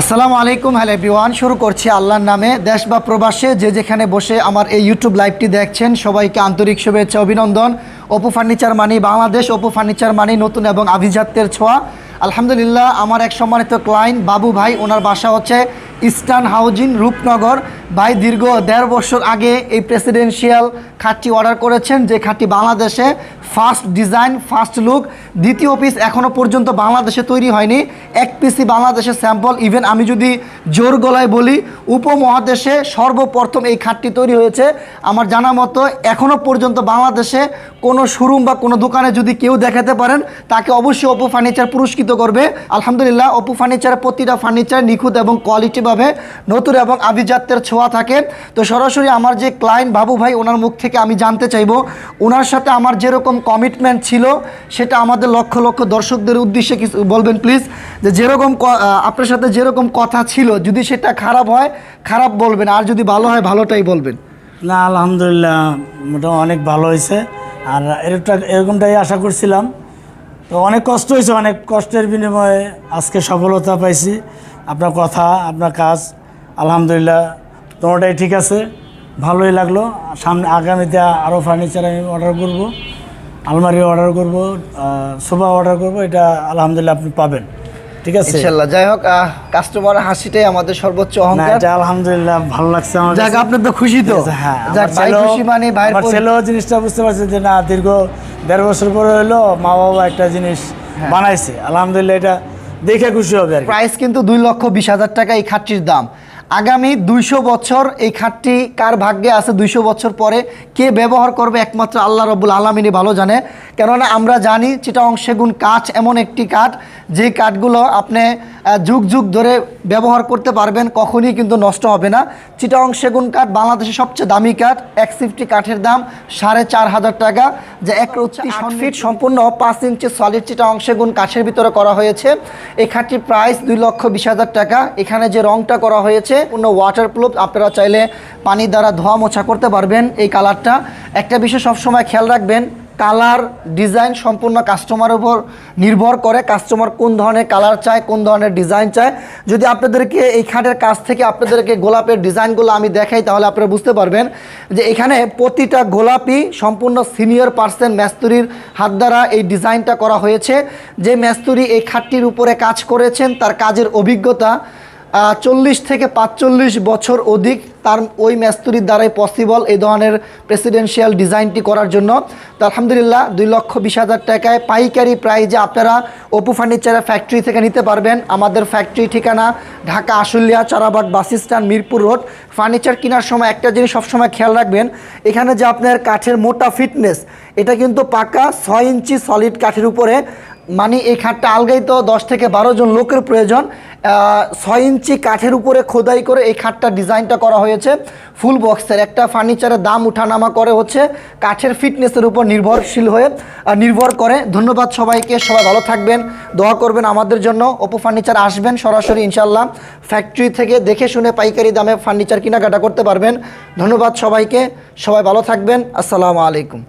আসসালামু আলাইকুম, hello everyone. শুরু করছি আল্লাহর নামে। দেশ বা প্রবাসে যে যেখানে বসে আমার এই ইউটিউব লাইভটি দেখছেন, সবাইকে আন্তরিক শুভেচ্ছা, অভিনন্দন। অপু ফার্নিচার মানি বাংলাদেশ অপু ফার্নিচার মানি নতুন এবং আভিজাত্যের ছোঁয়া। আলহামদুলিল্লাহ, আমার এক সম্মানিত ক্লায়েন্ট বাবু ভাই, ওনার বাসা হচ্ছে ইস্টার্ন হাউজিং রূপনগর ভাই, দীর্ঘ দেড় বছর আগে এই প্রেসিডেন্সিয়াল খাটটি অর্ডার করেছেন, যে খাটটি বাংলাদেশে ফার্স্ট ডিজাইন ফার্স্ট লুক দ্বিতীয় পিস এখনও পর্যন্ত বাংলাদেশে তৈরি হয়নি। এক পিসি বাংলাদেশের স্যাম্পল ইভেন আমি যদি জোর গলায় বলি, উপমহাদেশে সর্বপ্রথম এই খাটটি তৈরি হয়েছে। আমার জানা মতো এখনও পর্যন্ত বাংলাদেশে কোনো শোরুম বা কোনো দোকানে যদি কেউ দেখাতে পারেন, তাকে অবশ্যই অপু ফার্নিচার পুরস্কৃত করবে। আলহামদুলিল্লাহ অপু ফার্নিচারের প্রতিটা ফার্নিচার নিখুঁত এবং কোয়ালিটিভাবে নতুন এবং আভিজাত্যের ছোঁয়া থাকে। তো সরাসরি আমার যে ক্লায়েন্ট বাবু ভাই, ওনার মুখ থেকে আমি জানতে চাইব, ওনার সাথে আমার যেরকম কমিটমেন্ট ছিল, সেটা আমাদের লক্ষ লক্ষ দর্শকদের উদ্দেশ্যে কিছু বলবেন প্লিজ যে যেরকম আপনার সাথে যেরকম কথা ছিল, যদি সেটা খারাপ হয়, খারাপ বলবেন, আর যদি ভালো হয়, ভালোটাই বলবেন। না, আলহামদুলিল্লাহ মোটামুটি অনেক ভালো হয়েছে। আর এরকমটা এরকমটাই আশা করছিলাম। তো অনেক কষ্ট হয়েছে, অনেক কষ্টের বিনিময়ে আজকে সফলতা পাইছি। আপনার কথা, আপনার কাজ, আলহামদুলিল্লাহ তোমারটাই ঠিক আছে। ভালোই লাগল। সামনে আগামীতে আরও ফার্নিচার আমি অর্ডার করব। আলমারি অর্ডার করব সোফা অর্ডার করব এটা আলহামদুলিল্লাহ আপনি পাবেন। ঠিক আছে? ইনশাল্লাহ। যাই হোক কাস্টমার হাসিটাই আমাদের সর্বোচ্চ অহংকার। এটা আলহামদুলিল্লাহ ভালো লাগছে আমার যাক কাছে। আপনার তো খুশি তো? হ্যাঁ যাক ভাই খুশি মানে আমার পরি- জিনিসটা বুঝতে পারছে যে না দীর্ঘ দেড় বছর পরে হলো মা বাবা একটা জিনিস হ্যাঁ। বানাইছে। আলহামদুলিল্লাহ এটা দেখে খুশি হবে আর প্রাইস কিন্তু দুই লক্ষ বিশ হাজার টাকা এই খাটটির দাম। আগামী দুইশো বছর এই খাটটি কার ভাগ্যে আছে দুইশো বছর পরে? কে ব্যবহার করবে একমাত্র আল্লাহ রব্বুল আলমিনই ভালো জানে। কেননা আমরা জানি চিটাং সেগুন কাঠ এমন একটি কাঠ যে কাঠগুলো আপনি যুগ যুগ ধরে ব্যবহার করতে পারবেন কখনই কিন্তু নষ্ট হবে না। চিটাং সেগুন কাঠ বাংলাদেশের সবচেয়ে দামি কাঠ এক সিফটি কাঠের দাম সাড়ে চার হাজার টাকা যা এক ফিট সম্পূর্ণ পাঁচ ইঞ্চি সলিড চিটাং সেগুন কাঠের ভিতরে করা হয়েছে। এই খাটটির প্রাইস দুই লক্ষ বিশ হাজার টাকা। এখানে যে রংটা করা হয়েছে কোনো ওয়াটার প্রুফ আপনারা চাইলে পানি দ্বারা ধোয়া মোছা করতে পারবেন এই কালারটা। একটা বিষয় সবসময় খেয়াল রাখবেন, কালার ডিজাইন সম্পূর্ণ কাস্টমারের উপর নির্ভর করে কাস্টমার কোন ধরনের কালার চায়, কোন ধরনের ডিজাইন চায়। যদি আপনাদেরকে এই খাটের কাছ থেকে আপনাদেরকে গোলাপের ডিজাইনগুলো আমি দেখাই, তাহলে আপনারা বুঝতে পারবেন যে এখানে প্রতিটা গোলাপি সম্পূর্ণ সিনিয়র পার্সন ম্যাস্তুরির হাত দ্বারা এই ডিজাইনটা করা হয়েছে। যে ম্যাস্তুরি এই খাটটির উপরে কাজ করেছেন, তার কাজের অভিজ্ঞতা চল্লিশ থেকে পাঁচচল্লিশ বছর অধিক তার ওই ম্যাস্তুরির দ্বারাই পসিবল এই ধরনের প্রেসিডেন্সিয়াল ডিজাইনটি করার জন্য। তো আলহামদুলিল্লাহ, দুই লক্ষ বিশ হাজার টাকায় পাইকারি প্রাইজে আপনারা অপু ফার্নিচারের ফ্যাক্টরি থেকে নিতে পারবেন। আমাদের ফ্যাক্টরি ঠিকানা Dhaka Ashulia Charabag bus stand, Mirpur road. Furniture কেনার সময় একটা জিনিস সবসময় খেয়াল রাখবেন, এখানে যে আপনার কাঠের মোটা ফিটনেস এটা কিন্তু পাকা ছয় ইঞ্চি সলিড কাঠের উপরে। মানে এই খাটটা আলগাই তো দশ থেকে বারো জন লোকের প্রয়োজন। ছয় ইঞ্চি কাঠের উপরে খোদাই করে এই খাটটা ডিজাইনটা করা হয়েছে। ফুল বক্সের একটা ফার্নিচারের দাম উঠানামা করে হচ্ছে, কাঠের ফিটনেসের উপর নির্ভরশীল হয়ে নির্ভর করে। ধন্যবাদ সবাইকে, সবাই ভালো থাকবেন, দোয়া করবেন আমাদের জন্য। ওপো ফার্নিচার আসবেন সরাসরি ইনশাল্লাহ ফ্যাক্টরি থেকে দেখে শুনে পাইকারি দামে ফার্নিচার কেনাকাটা করতে পারবেন। ধন্যবাদ সবাইকে, সবাই ভালো থাকবেন। আসসালামু আলাইকুম।